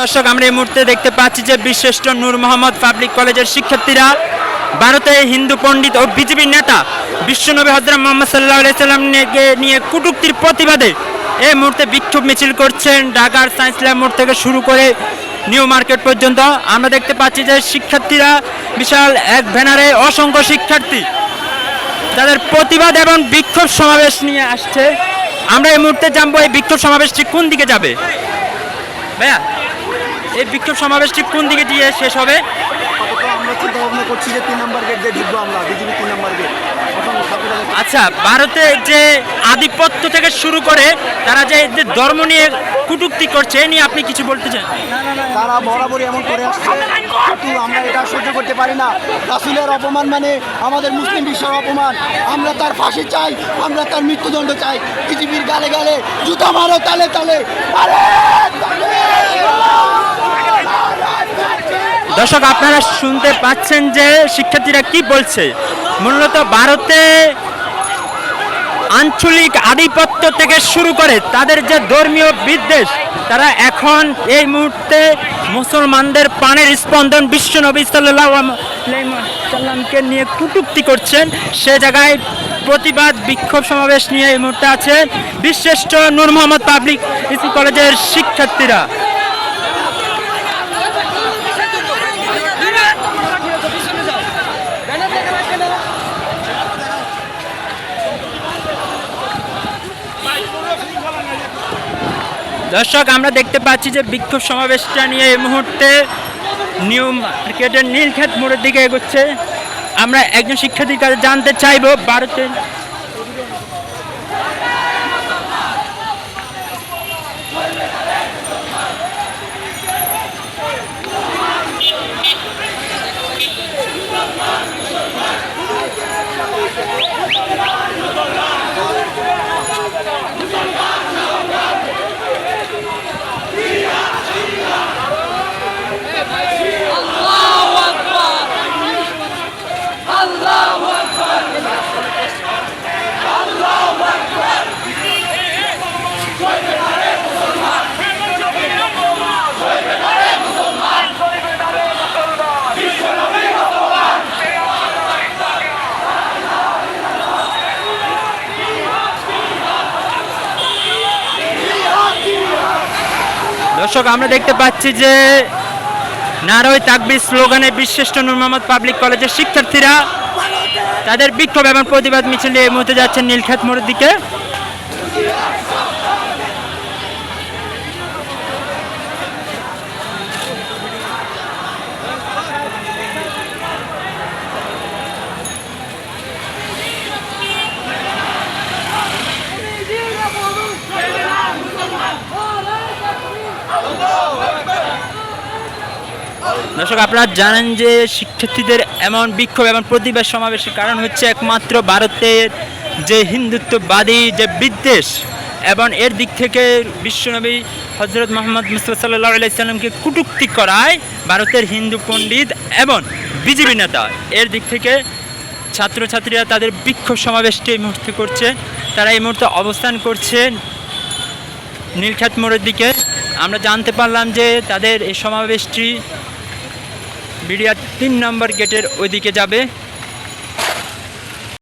দর্শক, আমরা এই মুহূর্তে দেখতে পাচ্ছি যে বিশ্রেষ্ঠ নূর মোহাম্মদ পাবলিক কলেজের শিক্ষার্থীরা ভারতে হিন্দু পণ্ডিত ও বিজেপি নেতা বিশ্বনবী হজরত মোহাম্মদ সাল্লাহ সাল্লামকে নিয়ে কুটুক্তির প্রতিবাদে এই মুহূর্তে বিক্ষোভ মিছিল করছেন ঢাকার সায়েন্স ল্যাব মোড় থেকে শুরু করে নিউ মার্কেট পর্যন্ত। আমরা দেখতে পাচ্ছি যে শিক্ষার্থীরা বিশাল এক ব্যানারে অসংখ্য শিক্ষার্থী তাদের প্রতিবাদ এবং বিক্ষোভ সমাবেশ নিয়ে আসছে। আমরা এই মুহূর্তে জানব এই বিক্ষোভ সমাবেশটি কোন দিকে যাবে। ভাইয়া এই বিক্ষোভ সমাবেশটি কোন দিকে দিয়ে শেষ হবে? আমরা চিন্তা ভাবনা করছি যে তিন নম্বর গেট দিয়ে ঢুকবো আমরা বিজেপি তিন নম্বর গেট আচ্ছা ভারতে যে আধিপত্য থেকে শুরু করে তারা যে যে ধর্ম নিয়ে কুটুক্তি করছে এ নিয়ে আপনি কিছু বলতে চান? তারা বরাবরই এমন করে আসছে। কিন্তু আমরা এটা সহ্য করতে পারি না। রাসুলের অপমান মানে আমাদের মুসলিম বিশ্বের অপমান। আমরা তার ফাঁসি চাই আমরা তার মৃত্যুদণ্ড চাই। পৃথিবীর গালে গালে জুতা মারো তালে তালে। আরে! দর্শক, আপনারা শুনতে পাচ্ছেন যে শিক্ষার্থীরা কি বলছে? মূলত ভারতে আঞ্চলিক আধিপত্য থেকে শুরু করে তাদের যে ধর্মীয় বিদ্বেষ, তারা এখন এই মুহূর্তে মুসলমানদের প্রাণের স্পন্দন বিশ্ব নবী সাল্লামকে নিয়ে কুটুক্তি করছেন। সে জায়গায় প্রতিবাদ, বিক্ষোভ সমাবেশ নিয়ে এই মুহূর্তে আছে বিশ্রেষ্ঠ নূর মোহাম্মদ পাবলিক স্কুল কলেজের শিক্ষার্থীরা। দর্শক, আমরা দেখতে পাচ্ছি যে বিক্ষোভ সমাবেশটা নিয়ে এই মুহূর্তে নিউ মার্কেটের নীলক্ষেত মোড়ের দিকে এগোচ্ছে। আমরা একজন শিক্ষার্থীর কাছে জানতে চাইব, ভারতের দর্শক, আমরা দেখতে পাচ্ছি যে নারয় তাকবির স্লোগানে বিশ্রেষ্ঠ নূর মোহাম্মদ পাবলিক কলেজের শিক্ষার্থীরা তাদের বিক্ষোভ এবং প্রতিবাদ মিছিলে এই মুহূর্তে যাচ্ছেন নীলক্ষেত মোড়ের দিকে। দর্শক, আপনারা জানেন যে শিক্ষার্থীদের এমন বিক্ষোভ এবং প্রতিবাদ সমাবেশের কারণ হচ্ছে একমাত্র ভারতের যে হিন্দুত্ববাদী যে বিদ্বেষ এবং এর দিক থেকে বিশ্বনবী হজরত মোহাম্মদ মুস্তফা সাল্লাহ আলাইসাল্লামকে কুটুক্তি করায় ভারতের হিন্দু পণ্ডিত এবং বিজেপি নেতা। এর দিক থেকে ছাত্রছাত্রীরা তাদের বিক্ষোভ সমাবেশটি এই মুহূর্তে করছে। তারা এই মুহূর্তে অবস্থান করছে নীলক্ষেত মোড়ের দিকে। আমরা জানতে পারলাম যে তাদের এই সমাবেশটি বিডিআর তিন নম্বর গেটের ওইদিকে যাবে।